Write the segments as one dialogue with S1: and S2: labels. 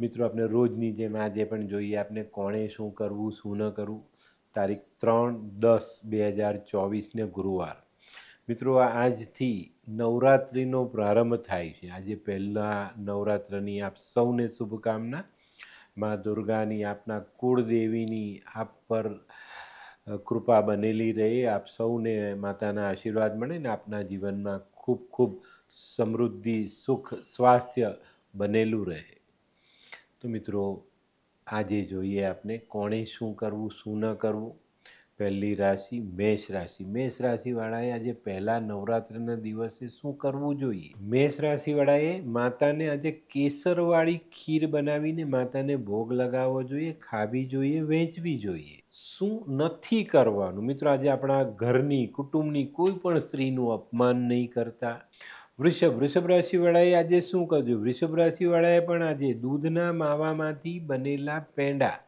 S1: મિત્રો આપણે રોજની જેમ આજે પણ જોઈએ આપણે કોણે શું કરવું, શું ન કરવું? તારીખ ત્રણ દસ બે હજાર ચોવીસને ગુરુવાર. મિત્રો આજથી નવરાત્રિનો પ્રારંભ થાય છે. આજે પહેલાં નવરાત્રની આપ સૌને શુભકામના. મા દુર્ગાની આપના કુળદેવીની આપ પર કૃપા બનેલી રહે. આપ સૌને માતાના આશીર્વાદ મળે ને આપના જીવનમાં ખૂબ ખૂબ સમૃદ્ધિ, સુખ, સ્વાસ્થ્ય બનેલું રહે. તો મિત્રો, આજે જોઈએ આપણે કોણે શું કરવું, શું ન કરવું? પહેલી રાશિ મેષ રાશિ. મેષ રાશિવાળાએ આજે પહેલા નવરાત્રિના દિવસે શું કરવું જોઈએ? મેષ રાશિવાળાએ માતાને આજે કેસરવાળી ખીર બનાવીને માતાને ભોગ લગાવવો જોઈએ, ખાવી જોઈએ, વેચવી જોઈએ. શું નથી કરવાનું? મિત્રો, આજે આપણા ઘરની, કુટુંબની કોઈ પણ સ્ત્રીનું અપમાન નહીં કરતા. વૃષભ વૃષભ રાશિવાળાએ આજે શું કરજો વૃષભ રાશિવાળાએ પણ આજે દૂધના માવામાંથી બનેલા પેંડા.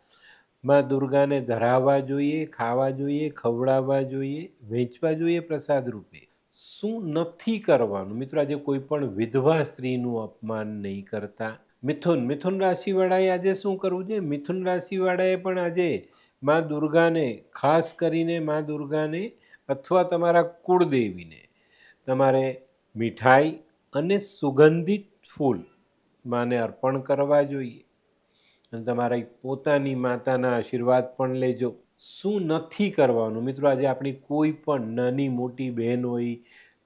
S1: માં દુર્ગાને ધરાવવા જોઈએ, ખાવા જોઈએ, ખવડાવવા જોઈએ, વેચવા જોઈએ પ્રસાદ રૂપે. શું નથી કરવાનું? મિત્રો, આજે કોઈ પણ વિધવા સ્ત્રીનું અપમાન નહીં કરતા. મિથુન મિથુન રાશિવાળાએ આજે શું કરવું છે મિથુન રાશિવાળાએ પણ આજે માં દુર્ગાને, ખાસ કરીને માં દુર્ગાને અથવા તમારા કુળદેવીને. તમારે મીઠાઈ અને સુગંધિત ફૂલ માને અર્પણ કરવા જોઈએ. અને તમારા પોતાની માતાના આશીર્વાદ પણ લેજો. શું નથી કરવાનું? મિત્રો, આજે આપણી કોઈ પણ નાની મોટી બહેન હોય,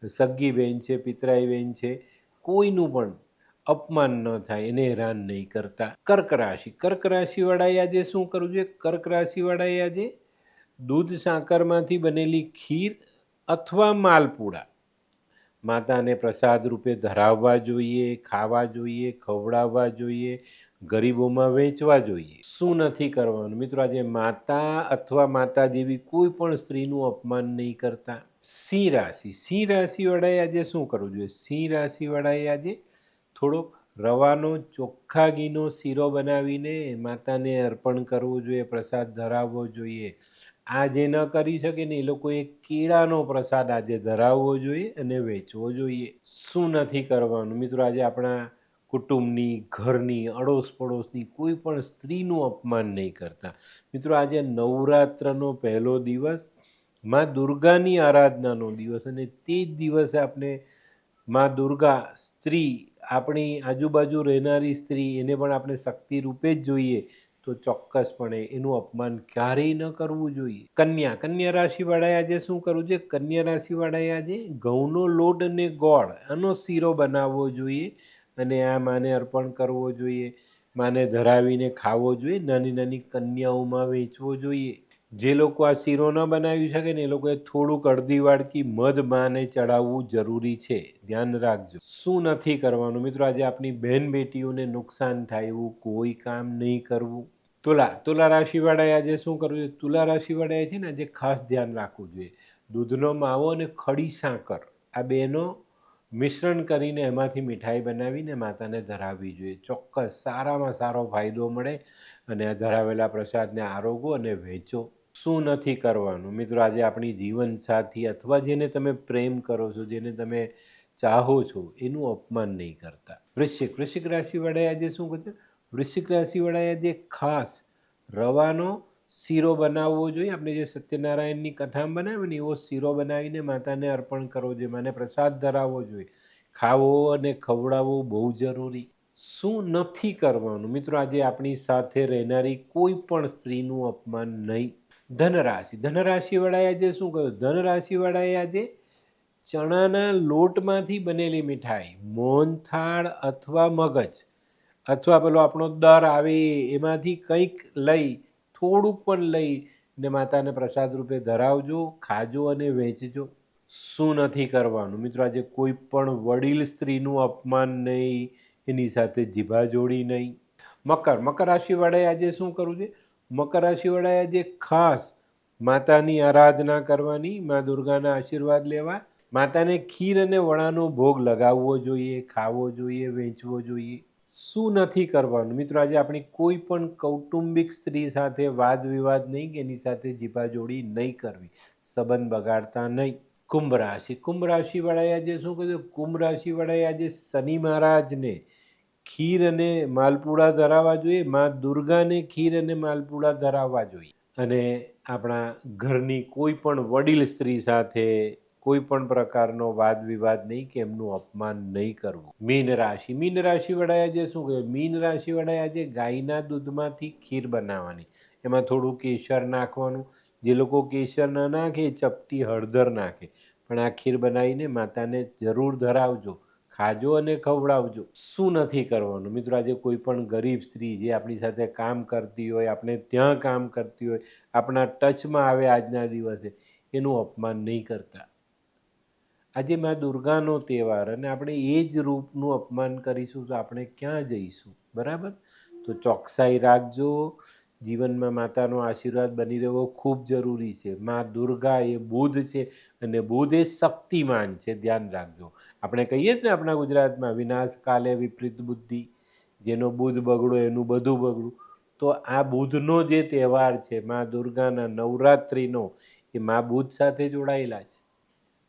S1: સગી બહેન છે, પિતરાઈ બહેન છે, કોઈનું પણ અપમાન ન થાય, એને હેરાન નહીં કરતા. કર્ક રાશિ. કર્ક રાશિવાળાએ આજે શું કરવું જોઈએ? કર્ક રાશિવાળાએ આજે દૂધ સાકરમાંથી બનેલી ખીર અથવા માલપુડા માતાને પ્રસાદ રૂપે ધરાવવા જોઈએ, ખાવા જોઈએ, ખવડાવવા જોઈએ, ગરીબોમાં વેચવા જોઈએ. શું નથી કરવાનું? મિત્રો, આજે માતા અથવા માતા જેવી કોઈ પણ સ્ત્રીનું અપમાન નહીં કરતા. સિંહ રાશિ. સિંહ રાશિવાળાએ આજે શું કરવું જોઈએ? સિંહ રાશિવાળાએ આજે થોડોક રવાનો ચોખ્ખા ઘીનો શીરો બનાવીને માતાને અર્પણ કરવું જોઈએ, પ્રસાદ ધરાવવો જોઈએ. આ જે ન કરી શકે ને એ લોકોએ કેળાનો પ્રસાદ આજે ધરાવવો જોઈએ અને વેચવો જોઈએ. શું નથી કરવાનું? મિત્રો, આજે આપણા કુટુંબની, ઘરની અડોસ પડોશની કોઈ પણ સ્ત્રીનું અપમાન નહીં કરતા. મિત્રો, આજે નવરાત્રનો પહેલો દિવસ, માં દુર્ગાની આરાધનાનો દિવસ અને તે જ દિવસે આપણે માં દુર્ગા સ્ત્રી, આપણી આજુબાજુ રહેનારી સ્ત્રી, એને પણ આપણે શક્તિ રૂપે જ જોઈએ. તો ચોક્કસપણે એનું અપમાન ક્યારેય ન કરવું જોઈએ. કન્યા કન્યા રાશિવાળાએ આજે શું કરવું જોઈએ? કન્યા રાશિવાળાએ આજે ઘઉંનો લોટ અને ગોળ, આનો શીરો બનાવવો જોઈએ અને આ માને અર્પણ કરવો જોઈએ. માને ધરાવીને ખાવો જોઈએ. નાની નાની કન્યાઓમાં વેચવો જોઈએ. જે લોકો આ શીરો ન બનાવી શકે ને એ લોકોએ થોડુંક અડધી વાડકી મધ માને ચડાવવું જરૂરી છે. ધ્યાન રાખજો. શું નથી કરવાનું? મિત્રો, આજે આપણી બહેન બેટીઓને નુકસાન થાય એવું કોઈ કામ નહીં કરવું. તુલા તુલા રાશિવાળાએ આજે શું કરવું જોઈએ? તુલા રાશિવાળાએ છે ને આજે ખાસ ધ્યાન રાખવું જોઈએ. દૂધનો માવો અને ખડી સાકર. આ બેનો મિશ્રણ કરીને એમાંથી મીઠાઈ બનાવીને માતાને ધરાવવી જોઈએ. ચોક્કસ સારામાં સારો ફાયદો મળે અને આ ધરાવેલા પ્રસાદને આરોગો અને વેચો. શું નથી કરવાનું? મિત્રો, આજે આપણી જીવનસાથી અથવા જેને તમે પ્રેમ કરો છો, જેને તમે ચાહો છો, એનું અપમાન નહીં કરતા. વૃશ્ચિક વૃશ્ચિક રાશિવાળાએ આજે શું કહ્યું વૃશ્ચિક રાશિવાળાએ આજે ખાસ રવાનો શીરો બનાવવો જોઈએ. આપણે જે સત્યનારાયણની કથામાં બનાવે ને, એવો શીરો બનાવીને માતાને અર્પણ કરવો જોઈએ, માને પ્રસાદ ધરાવવો જોઈએ. ખાવો અને ખવડાવવો બહુ જરૂરી. શું નથી કરવાનું? મિત્રો, આજે આપણી સાથે રહેનારી કોઈ પણ સ્ત્રીનું અપમાન નહીં ધનરાશિ. ધનરાશિવાળાએ આજે શું કહ્યું? ધનરાશિવાળાએ આજે ચણાના લોટમાંથી બનેલી મીઠાઈ, મોહનથાળ અથવા મગજ અથવા પેલો આપણો દર આવે એમાંથી કંઈક લઈ, થોડુંક પણ લઈ ને માતાને પ્રસાદ રૂપે ધરાવજો, ખાજો અને વેચજો. શું નથી કરવાનું? મિત્રો, આજે કોઈ પણ વડીલ સ્ત્રીનું અપમાન નહીં, એની સાથે જીભા જોડી નહીં. મકર. મકર રાશિવાળાએ આજે શું કરવું છે મકર રાશિવાળાએ આજે ખાસ માતાની આરાધના કરવાની, મા દુર્ગાના આશીર્વાદ લેવા, માતાને ખીર અને વડાનો ભોગ લગાવવો જોઈએ, ખાવો જોઈએ, વેચવો જોઈએ. શું નથી કરવાનું? મિત્રો, આજે આપણી કોઈ પણ કૌટુંબિક સ્ત્રી સાથે વાદ વિવાદ નહીં કે એની સાથે જીભાજોડી નહીં કરવી. સંબંધ બગાડતા નહીં. કુંભ રાશિ. કુંભ રાશિવાળાએ આજે શું કહ્યું કુંભ રાશિવાળાએ આજે શનિ મહારાજને ખીર અને માલપુડા ધરાવવા જોઈએ, મા દુર્ગાને ખીર અને માલપુડા ધરાવવા જોઈએ. અને આપણા ઘરની કોઈ પણ વડીલ સ્ત્રી સાથે કોઈ પણ પ્રકારનો વાદ વિવાદ નહીં કે એમનું અપમાન નહીં કરવું. મીન રાશિ. મીન રાશિવાળાએ આજે શું કહ્યું? મીન રાશિવાળાએ આજે ગાયના દૂધમાંથી ખીર બનાવવાની. એમાં થોડું કેસર નાખવાનું. જે લોકો કેસર ન નાખે, ચપટી હળદર નાખે. પણ આ ખીર બનાવીને માતાને જરૂર ધરાવજો. ખાજો અને ખવડાવજો. શું નથી કરવાનું? મિત્રો, આજે કોઈ પણ ગરીબ સ્ત્રી જે આપણી સાથે કામ કરતી હોય, આપણે ત્યાં કામ કરતી હોય, આપણા ટચમાં આવે આજના દિવસે, એનું અપમાન નહીં કરતા. આજે મા દુર્ગાનો તહેવાર અને આપણે એ જ રૂપનું અપમાન કરીશું તો આપણે ક્યાં જઈશું? બરાબર? તો ચોકસાઈ રાખજો. જીવનમાં માતાનો આશીર્વાદ બની રહેવો ખૂબ જરૂરી છે. મા દુર્ગા એ બુધ છે અને બુધ એ શક્તિમાન છે. ધ્યાન રાખજો. આપણે કહીએ જ ને આપણા ગુજરાતમાં વિનાશ કાલે વિપરીત બુદ્ધિ, જેનો બુધ બગડો એનું બધું બગડું. તો આ બુધનો જે તહેવાર છે, મા દુર્ગાના નવરાત્રિનો, એ મા બુધ સાથે જોડાયેલા છે.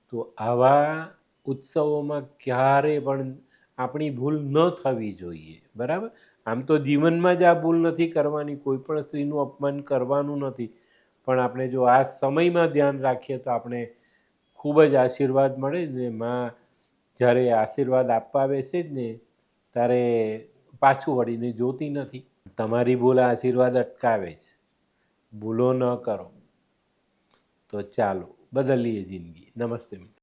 S1: તો આવા ઉત્સવોમાં ક્યારે પણ આપણી ભૂલ ન થવી જોઈએ. બરાબર? આમ તો જીવનમાં જ આ ભૂલ નથી કરવાની, કોઈ પણ સ્ત્રીનું અપમાન કરવાનું નથી. પણ આપણે જો આ સમયમાં ધ્યાન રાખીએ તો આપણે ખૂબ જ આશીર્વાદ મળે ને. માં જ્યારે આશીર્વાદ આપવા બેસે જ ને, ત્યારે પાછું વળીને જોતી નથી. તમારી ભૂલ આશીર્વાદ અટકાવે છે ભૂલો ન કરો. તો ચાલો, બદલીએ જિંદગી. નમસ્તે મિત્રો.